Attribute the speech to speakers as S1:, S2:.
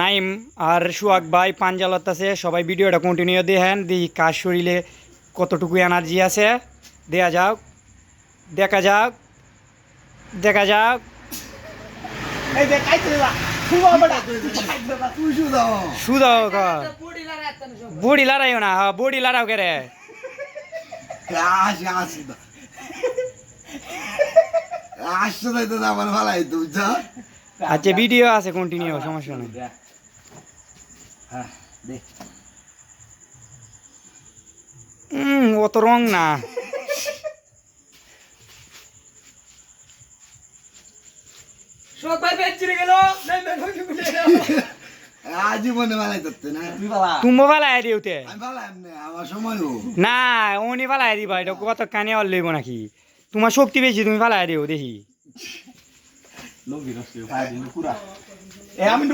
S1: নাইম আর সুয়াক ভাই পাঞ্জালত আছে সবাই ভিডিওটা কন্টিনিউ দেখেন দেখি কার শরীরে কতটুকু এনার্জি আছে। দেয়া যাক দেখা যাক দেখা যাক।
S2: বড়া
S1: সুদাও বুড়ি লড়াইও না হ্যাঁ বুড়ি লড়াও কে রে
S3: আসি আসি না আসছে তাই তো আমার ভালো বুঝছ?
S1: আচ্ছা ভিডিও আছে কন্টিনিউ সমস্যা নেই।
S2: হ্যাঁ দে।
S1: উম, অত রং না।
S3: ভালো না?
S2: তুই বালা
S1: তুমি ভালাই দিওতে
S3: আমি ভালো এমনি আমার সময় হোক
S1: না উনি ভালাই দিবা এটা কত কানে অল লইব নাকি? তোমার শক্তি বেশি তুমি ফালাই দিও দেখি।
S2: আমি